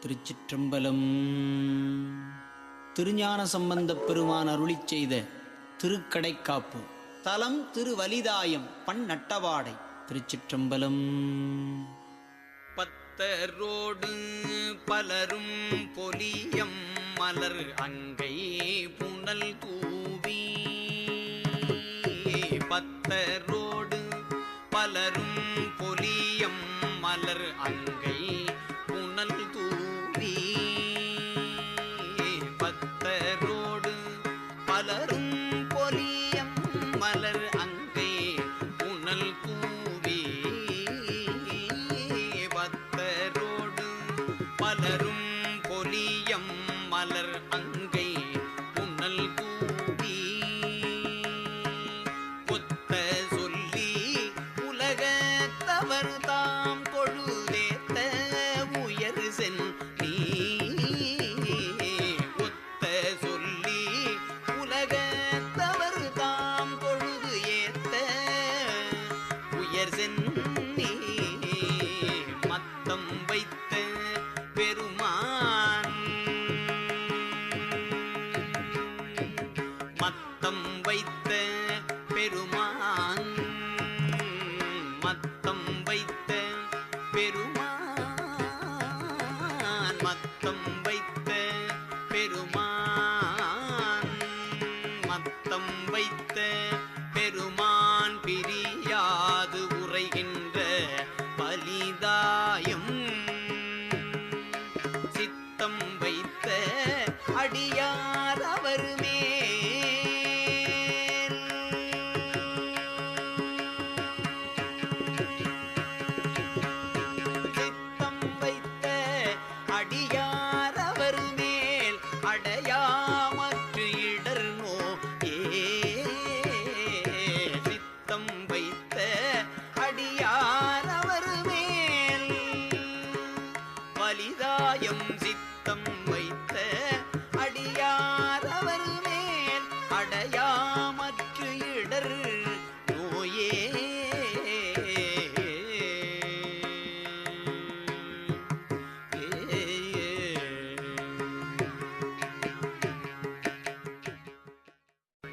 திருச்சிற்றம்பலம். திருஞான சம்பந்தப் பெருமான் அருளி செய்த திருக்கடைக்காப்பு. தலம் திருவலிதாயம் பண் நட்டவாடை திருச்சிற்றம்பலம். பத்தரோடு பலரும் பொலியம் மலர் அங்கை புனல் தூவி பத்தரோ நன்றி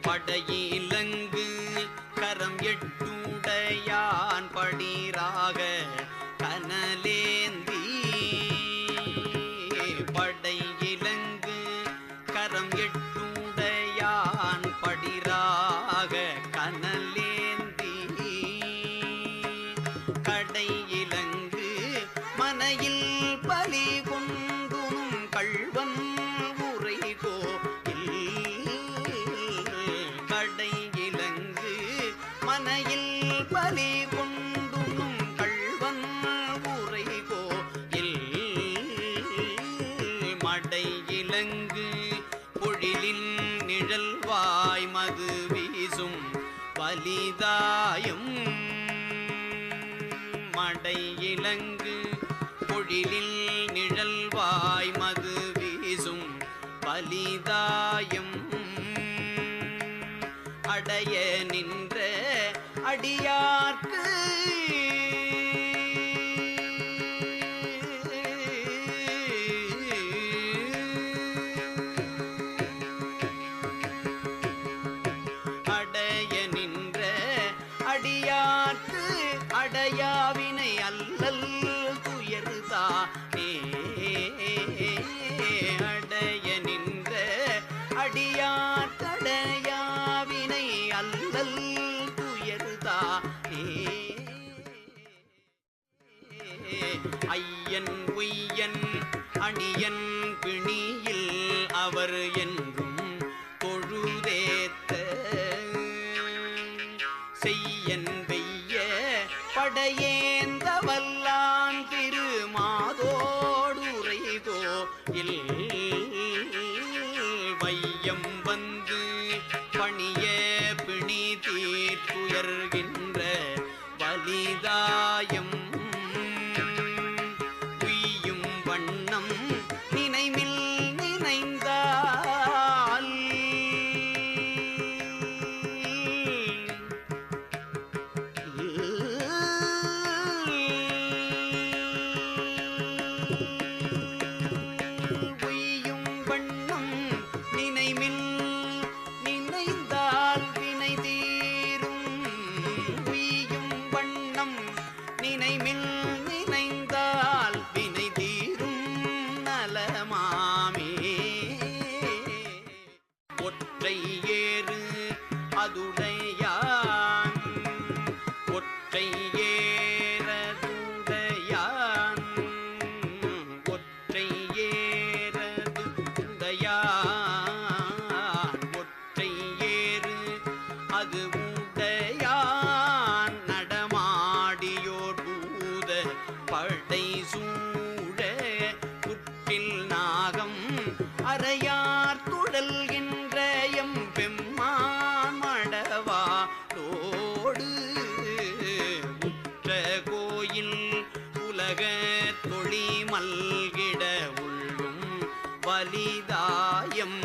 படையிலங்கு கரம் எட்டுடையான் படிராக கனலேந்தி. படையிலங்கு கரம் எட்டுடையான் படிராக கனலேந்தி. கடையிலங்கு மனையில் பலி கொண்டு மடை இலங்கு பொழிலில் நிழல்வாய் மது வீசும் பலிதாயம். அடைய நின்ற அவர் என் அது உடையான் நடமாடியோர் பூத படை சூழ புற்றில் நாகம் அறையார் துடல்கின்ற எம் பெம்மான் மடவா தோடு உற்ற கோயில் உலக தொழிமல்கிட உள்ளும் வலிதாயம்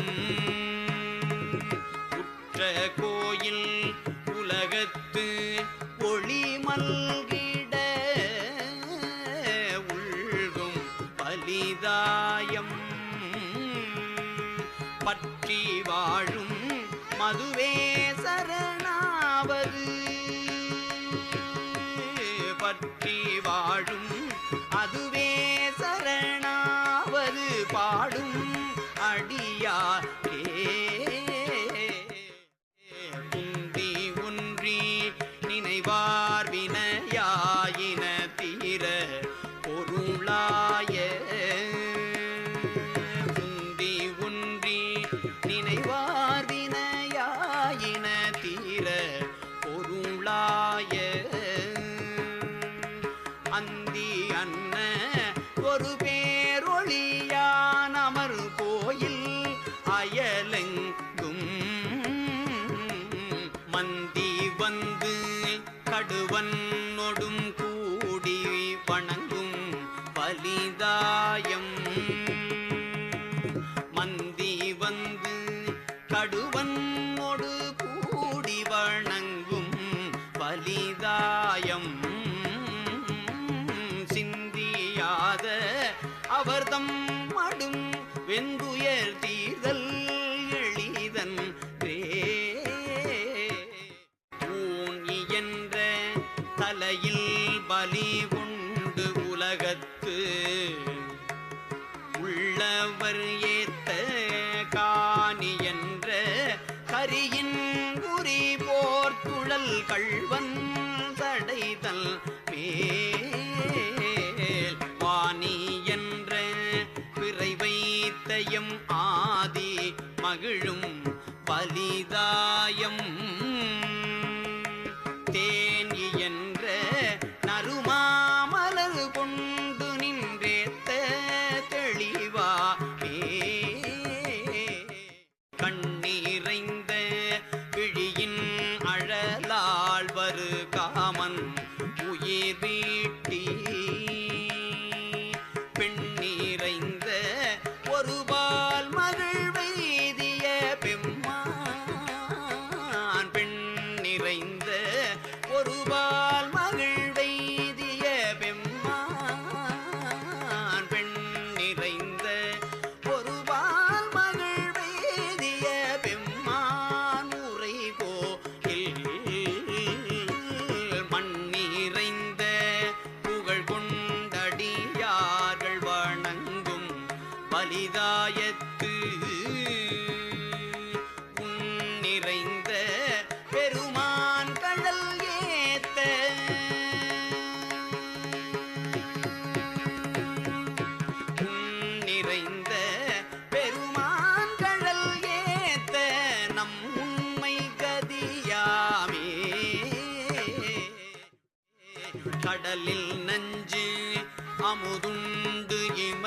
ஆயுதாயம்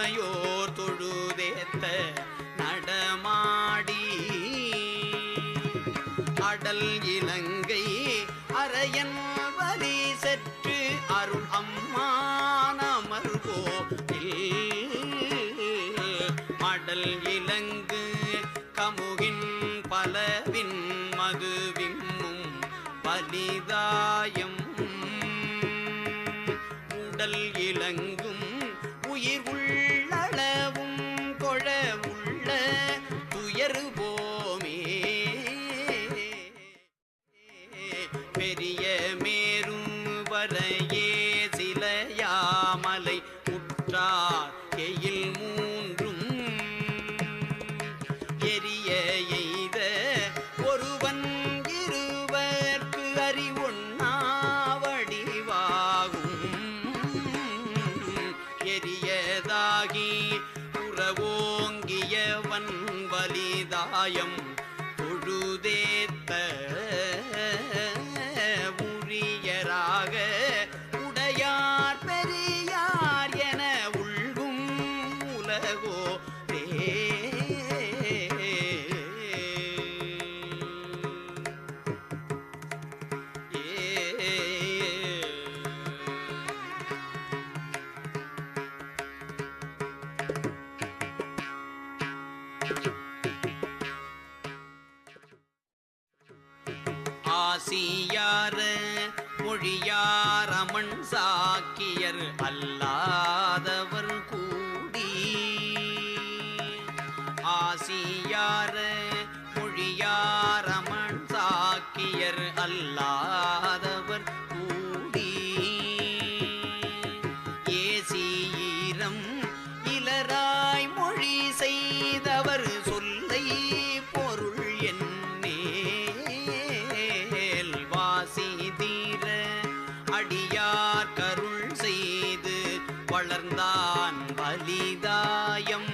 மறையோர் தொழுதேத்த நடமாடி. அடல் இலங்கை அரையன் வலி சற்று அருள் அம்மான மருகோ அடல் இலங்கு கமுகின் பலவின் மதுவிம்மும் பலிதாயம். உடல் இலங்கும் உயிர் உள்ள ஆசியார மொழியாரமன் சாக்கியர் அல்லாதவர் கூடி. ஏசீரம் இலராய் மொழி செய்தவர் சொல்லை பொருள் என்னேல் வாசி தீர அடியார் கருள் செய்து வளர்ந்தான் பலிதாயம்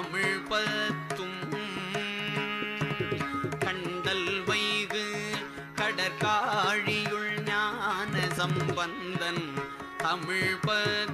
தமிழ் பத்தும். கண்டல் வைகு கடற்காழியுள் ஞான சம்பந்தன் தமிழ் பத்து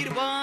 வல்லார்